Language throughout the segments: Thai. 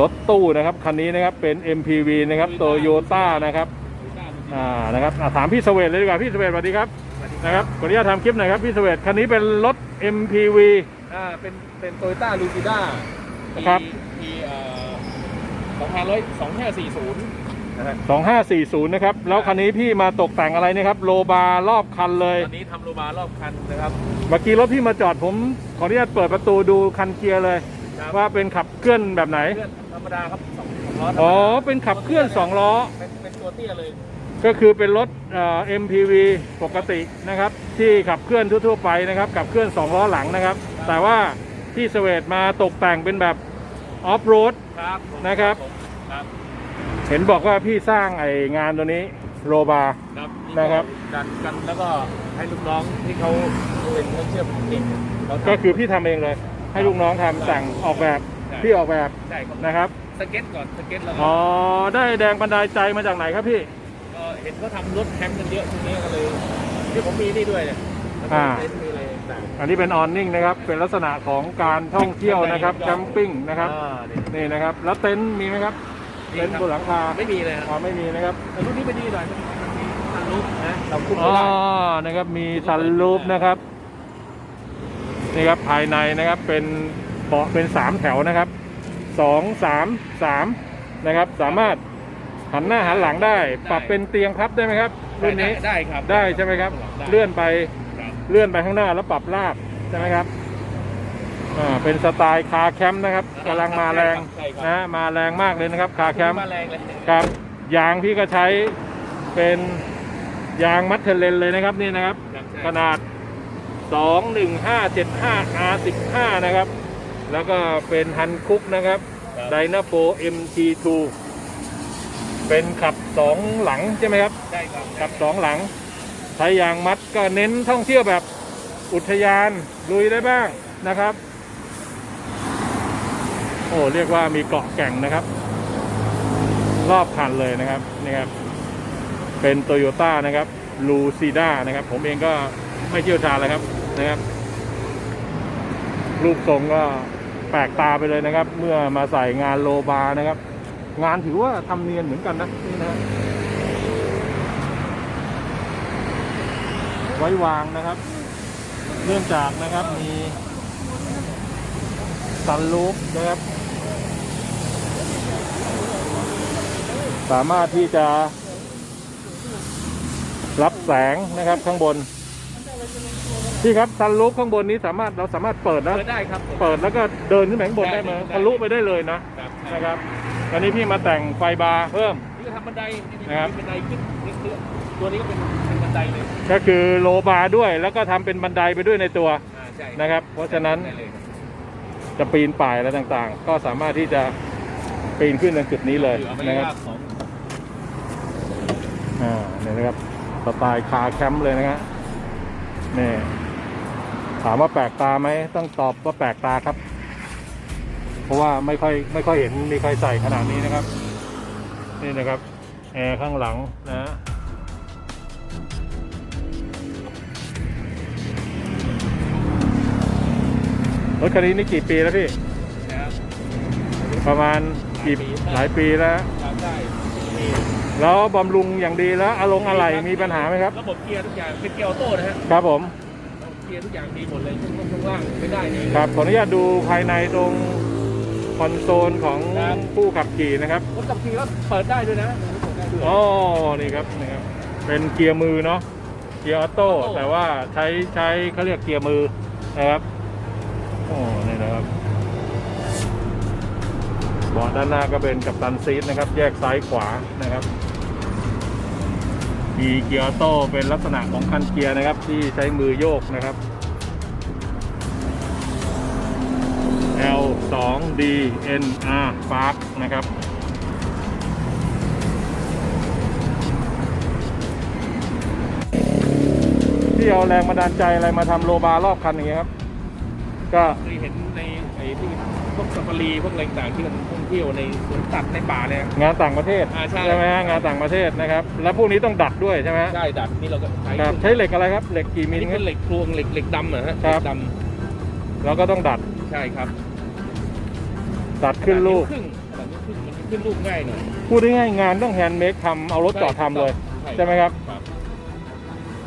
รถตู้นะครับคันนี้นะครับเป็น MPV นะครับโตโยต้านะครับอ่านะครับอะถามพี่สเวตเลยดีกว่าพี่สเวตสวัสดีครับนะครับขออนุญาตทำคลิปหน่อยครับพี่สเวตคันนี้เป็นรถ MPV อ่าเป็นเป็นโตโยต้าลูซิด้าครับ ปีเอ่อสองพันร้อยสองห้าสี่ศูนย์นะฮะ2540นะครับแล้วคันนี้พี่มาตกแต่งอะไรเนะครับโลบาร์รอบคันเลย ตอนนี้ทำโลบารอบคันนะครับ เมื่อกี้รถพี่มาจอดผมขออนุญาตเปิดประตูดูคันเกียร์เลย ครับว่าเป็นขับเคลื่อนแบบไหน เคลื่อนธรรมดาครับสองสองล้อธรรมดาอ๋อ เป็นขับเคลื่อนสองล้อ เป็นเป็นตัวเตี้ยเลย ก็คือเป็นรถเอ่อ MPV ปกตินะครับ ที่ขับเคลื่อนทั่วๆไปนะครับขับเคลื่อน2ล้อหลังนะครับ แต่ว่าที่สเวตมาตกแต่งเป็นแบบออฟโรด ครับผมนะครับ ผมครับเห็นบอกว่าพี่สร้างไองานตัวนี้โรบาครับนะครับ ดันกันแล้วก็ให้ลูกน้องที่เขาเป็นเครื่องเชื่อมเก่งเขาทำก็คือพี่ทำเองเลย ให้ลูกน้องทำสั่งออกแบบใช่ พี่ออกแบบใช่ครับนะครับ สเก็ตก่อนสเก็ตแล้วก็อ๋อได้แรงบันดาลใจมาจากไหนครับพี่ ก็เห็นเขาทำรถแคมป์กันเยอะทีนี้ก็เลยที่ผมมีนี่ด้วยเนี่ยแล้วก็อ่า เต็นท์มีอะไรต่างอันนี้เป็นออนนิ่งนะครับ เป็นลักษณะของการท่องเที่ยวนะครับแคมปิ้งนะครับ อ่านี่ นี่นะครับ แล้วเต็นท์มีไหมครับเต็นท์บนหลังคาไม่มีเลยครับอ๋อไม่มีนะครับ แต่รุ่นนี้ไม่ดีหน่อยมันมีทันลุกนะเราคุ้มอ๋ไม่อได้นะครับ มีซันรูฟนะครับ นี่ครับภายในนะครับเป็นเบาะเป็นสามแถวนะครับสองสามสามนะครับสามารถหันหน้าหันหลังได้ ปรับเป็นเตียงพับได้ไหมครับรุ่นนี้ได้ครับได้ใช่ไหมครับได้เลื่อนไปครับเลื่อนไปข้างหน้าแล้วปรับลาบใช่ไหมครับอ่าเป็นสไตล์คาร์แคมป์นะครับกำลังมาแรงใช่ครับนะมาแรงมากเลยนะครับคาร์แคมป์มาแรงเลยครับยางพี่ก็ใช้เป็นยางมัดเทเลนเลยนะครับนี่นะครับครับใช่ขนาด 21575 R15 นะครับ แล้วก็เป็นฮันคุกนะครับครับไดนาโ o MT2 เป็นขับสองหลังใช่ไหมครับใช่ครับขับสองหลังใช้ยางมัดก็เน้นท่องเที่ยวแบบอุทยานลุยได้บ้างนะครับ โอ้เรียกว่ามีเกาะแก่งนะครับ รอบคันเลยนะครับนี่ครับ เป็นโตโยต้านะครับลูซีด้านะครับ ผมเองก็ ไม่เชี่ยวชาญเลยครับนะครับรูปทรงก็แปลกตาไปเลยนะครับ เมื่อมาใส่งานโลบาร์นะครับ งานถือว่าทำเนียนเหมือนกันนะนี่นะไว้วางนะครับ เนื่องจากนะครับมีซันลูปนะครับ สามารถที่จะรับแสงนะครับข้างบน พี่ครับซันลูปข้างบนนี้สามารถเราสามารถเปิดนะ เปิดได้ครับ เปิดแล้วก็เดินขึ้นไปข้างบนได้ไหมได้ได้ทะลุไปได้เลยนะครับนะครับตอนนี้พี่มาแต่งไฟบาร์เพิ่มนี่ก็ทำบันไดนี่มีนะครับบันไดขึ้นนี่คือตัวนี้ก็เป็นเป็นบันไดเลย ก็คือโลบาร์ด้วยแล้วก็ทำเป็นบันไดไปด้วยในตัวอ่าใช่นะครับ เพราะฉะนั้นได้เลยครับจะปีนป่ายอะไรต่างๆ ก็สามารถที่จะปีนขึ้นตรงจุดนี้เลยเอาไม่นะครับยากของอ่าเนี่ยนะครับสไตล์คาร์แคมป์เลยนะฮะ นี่ถามว่าแปลกตาไหมต้องตอบว่าแปลกตาครับ เพราะว่าไม่ค่อยไม่ค่อยเห็นมีใครใส่ขนาดนี้นะครับ นี่นะครับแอร์ข้างหลังนะฮะรถคันนี้นี่กี่ปีแล้วพี่นะครับประมาณกี่หลายปีแล้วทำได้มี แล้วบำรุงอย่างดีแล้วอารมณ์อะไรมีปัญหาไหมครับ ระบบเกียร์ทุกอย่างเป็นเกียร์ออโต้นะฮะครับผมเกียร์ทุกอย่างดีหมดเลยช่วงช่วงล่างไม่ได้นี่ครับขออนุญาตดูภายในตรงคอนโซลของครับผู้ขับขี่นะครับรถขับขี่ก็เปิดได้ด้วยนะเปิดได้ด้วยอ๋อนี่ครับนี่ครับเป็นเกียร์มือเนาะเกียร์ออโต้ออโต้แต่ว่าใช้ใช้เขาเรียกเกียร์มือนะครับโอ้นี่นะครับเบาะด้านหน้าก็เป็นกับตันซีทนะครับ แยกซ้ายขวานะครับ มีเกียร์โต้เป็นลักษณะของคันเกียร์นะครับ ที่ใช้มือโยกนะครับ L 2 D N R Spark นะครับ ที่เอาแรงบันดาลใจอะไรมาทำโลบาร์รอบคันอย่างเงี้ยครับ ก็เคยเห็นในไอ้ที่ พวกซาฟารีพวกอะไรต่างๆที่มันท่องเที่ยวในสวนสัตว์ในป่าเนี่ย งานต่างประเทศอ่าใช่ ไหมฮะงานต่างประเทศนะครับ แล้วพวกนี้ต้องดัดด้วยใช่ไหมฮะได้ดัดนี่เราก็ใช้ครับใช้เหล็กอะไรครับเหล็กกี่อัมินลนี้คเป็รับ นเหล็กพลวงเหล็กเหล็กดำเหรอฮะครับเหล็กดแล้วก็ต้องดัดำใช่ครับดัดขึ้นลูกครึ่งขึ้นรูปง่ายหน่อยพูดง่ายๆงานต้องแฮนด์เมดทำเอารถจอดทำเลย ใช่ไหมครับ ครับ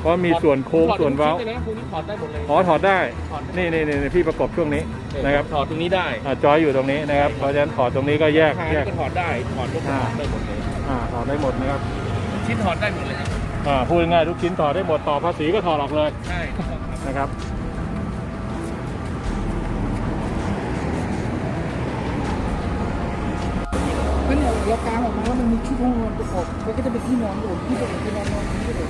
เพราะมีส่วนโค้งถอดส่วนเว้าทุกชิ้เลยนะพวกนี้ถอดได้หมดเลย อ๋อถอดได้ ถอดนี่นี่นี่พี่ประกบช่วงนี้นะครับถอดตรงนี้ได้อ่าจอยอยู่ตรงนี้นะครับ เพราะฉะนั้นถอดตรงนี้ก็แยกขาแยก ก็ถอดได้ ถอดก็ถอดได้หมดเลย อ่าถอดได้หมดนะครับชิ้นถอดได้หมดเลยครับ อ่าพูดง่ายๆทุกชิ้นถอดได้หมดต่อภาษีก็ถอดออกเลยใช่ถูกต้องครับนะครับก็เนี่ยเรากางออกมาแล้วมันมีชุดห้องนอนประกอบมันก็จะเป็นที่นอนอยู่ที่ประกอบที่นอนนอนที่ประกอบ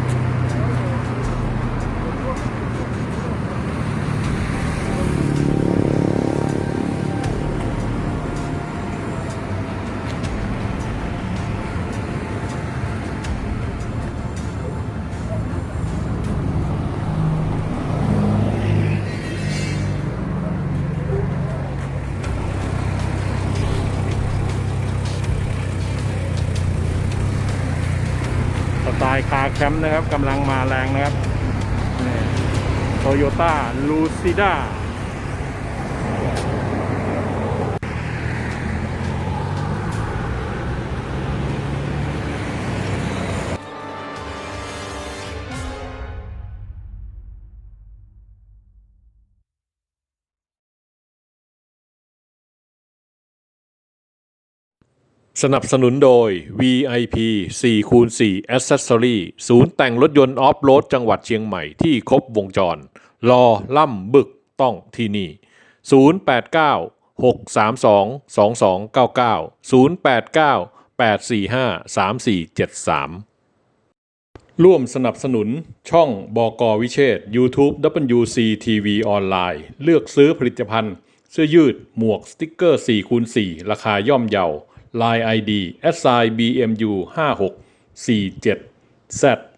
างออกมายคาแคมป์นะครับกำลังมาแรงนะครับโตโยต้าลูซิด้า สนับสนุนโดย VIP 4คูณ4 Accessory ศูนย์แต่งรถยนต์ออฟโรดจังหวัดเชียงใหม่ที่ครบวงจร รอล่ำบึกต้องที่นี่ 089 632 2299 089 845 3473 ร่วมสนับสนุนช่องบอกอวิเชษ YouTube WC TV ออนไลน์เลือกซื้อผลิตภัณฑ์ เสื้อยืดหมวกสติกเกอร์4คูณ4ราคาย่อมเยา Line ID SIBMU 56 47 Z